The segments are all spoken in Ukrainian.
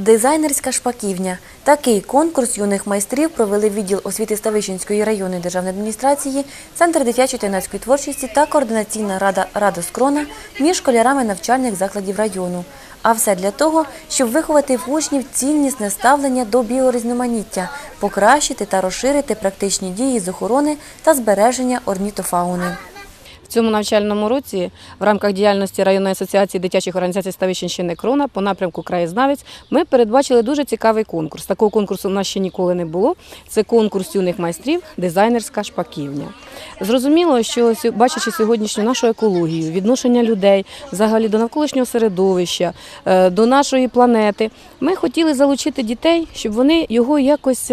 Дизайнерська шпаківня. Такий конкурс юних майстрів провели відділ освіти Ставищенської районної державної адміністрації, Центр дитячої та юнацької творчості та координаційна рада Рада Скрона між школярами навчальних закладів району. А все для того, щоб виховати в учнів ціннісне ставлення до біорізноманіття, покращити та розширити практичні дії з охорони та збереження орнітофауни. Цьому навчальному році в рамках діяльності районної асоціації дитячих організацій Ставищенщини Крона по напрямку Краєзнавець ми передбачили дуже цікавий конкурс. Такого конкурсу у нас ще ніколи не було. Це конкурс юних майстрів Дизайнерська шпаківня. Зрозуміло, що бачачи сьогоднішню нашу екологію, відношення людей взагалі до навколишнього середовища, е, до нашої планети, ми хотіли залучити дітей, щоб вони його якось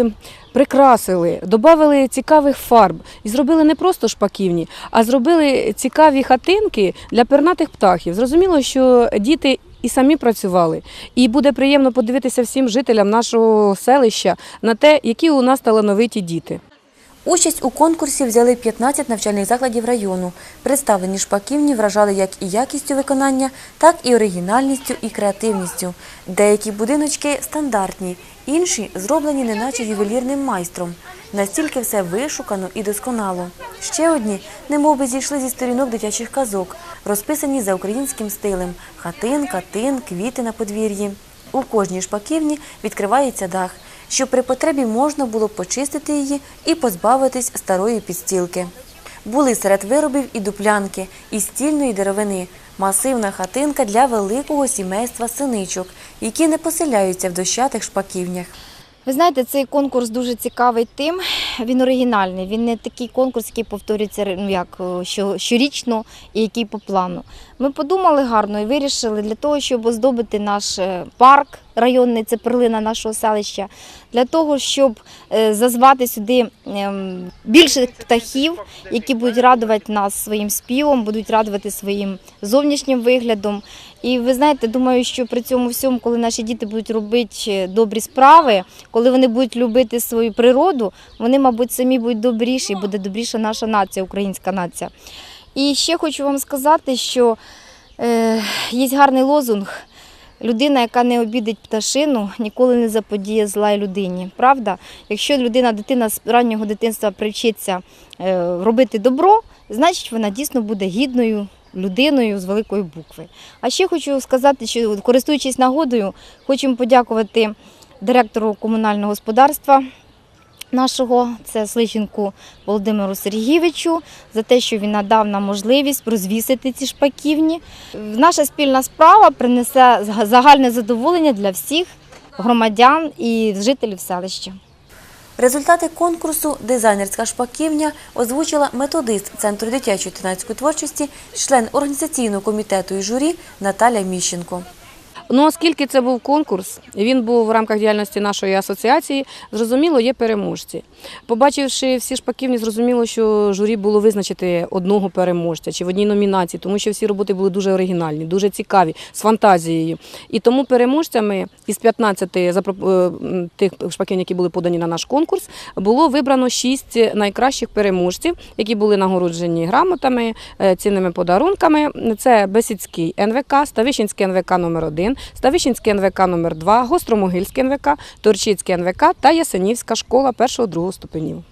прикрасили, додали цікавих фарб і зробили не просто шпаківні, а зробили цікаві хатинки для пернатих птахів. Зрозуміло, що діти. І самі працювали, і буде приємно подивитися всім жителям нашого селища на те, які у нас талановиті діти. Участь у конкурсі взяли 15 навчальних закладів району. Представлені шпаківні вражали як і якістю виконання, так і оригінальністю і креативністю. Деякі будиночки стандартні, інші зроблені неначе ювелірним майстром. Настільки все вишукано і досконало. Ще одні, немов би зійшли зі сторінок дитячих казок, розписані за українським стилем – хатинка, тин, квіти на подвір'ї. У кожній шпаківні відкривається дах, щоб при потребі можна було почистити її і позбавитись старої підстілки. Були серед виробів і дуплянки, і стільної деревини, масивна хатинка для великого сімейства синичок, які не поселяються в дощатих шпаківнях. Ви знаєте, цей конкурс дуже цікавий тим. Він оригінальний. Він не такий конкурс, який повторюється ну, як що, щорічно і який по плану. Ми подумали гарно і вирішили для того, щоб оздобити наш е, парк районний, це перлина нашого селища, для того, щоб е, зазвати сюди ем, більше птахів, які будуть радувати нас своїм співом, будуть радувати своїм зовнішнім виглядом. І ви знаєте, думаю, що при цьому всьому, коли наші діти будуть робити е, добрі справи, коли вони будуть любити свою природу, вони, мабуть, самі будуть добріші, буде добріша наша нація, українська нація. І ще хочу вам сказати, що е, є гарний лозунг. Людина, яка не обідить пташину, ніколи не заподіє зла людині. Правда? Якщо людина, дитина з раннього дитинства привчиться е, робити добро, значить вона дійсно буде гідною людиною з великої букви. А ще хочу сказати, що користуючись нагодою, хочемо подякувати директору комунального господарства нашого, це Сличенку Володимиру Сергійовичу, за те, що він надав нам можливість розвісити ці шпаківні. Наша спільна справа принесе загальне задоволення для всіх громадян і жителів селища. Результати конкурсу Дизайнерська шпаківня озвучила методист Центру дитячої та творчості, член організаційного комітету і журі Наталя Міщенко. Ну, оскільки це був конкурс, він був в рамках діяльності нашої асоціації, зрозуміло, є переможці. Побачивши всі шпаківні, зрозуміло, що журі було визначити одного переможця чи в одній номінації, тому що всі роботи були дуже оригінальні, дуже цікаві, з фантазією. І тому переможцями із 15 запро- е, тих шпаківень, які були подані на наш конкурс, було вибрано 6 найкращих переможців, які були нагороджені грамотами, е, цінними подарунками. Це Бесідський НВК, Ставищенський НВК номер 1 Ставищенський НВК номер 2 Гостромогильський НВК, Торчицький НВК та Ясенівська школа 1-2 ступенів.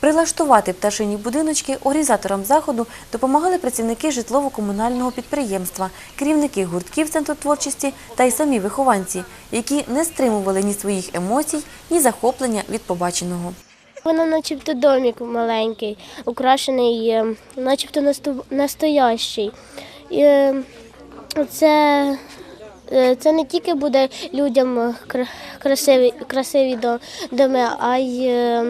Прилаштувати пташині будиночки організаторам заходу допомагали працівники житлово-комунального підприємства, керівники гуртків Центру творчості та й самі вихованці, які не стримували ні своїх емоцій, ні захоплення від побаченого. Воно начебто домик маленький, украшений, е, начебто насто- настоящий. І е, це, це не тільки буде людям е, красиві, красиві доми, а й е,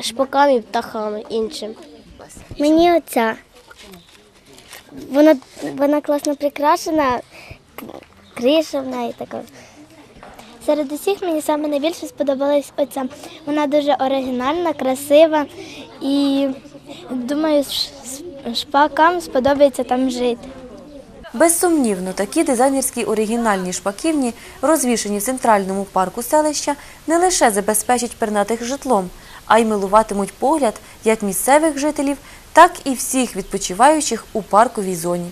шпакам і птахам іншим. Мені оця. Вона, вона класно прикрашена, криша в неї така. Серед усіх мені саме найбільше сподобалась оця. Вона дуже оригінальна, красива і думаю, шпакам сподобається там жити. Безсумнівно, такі дизайнерські оригінальні шпаківні, розвішені в центральному парку селища, не лише забезпечать пернатих житлом, а й милуватимуть погляд як місцевих жителів, так і всіх відпочиваючих у парковій зоні.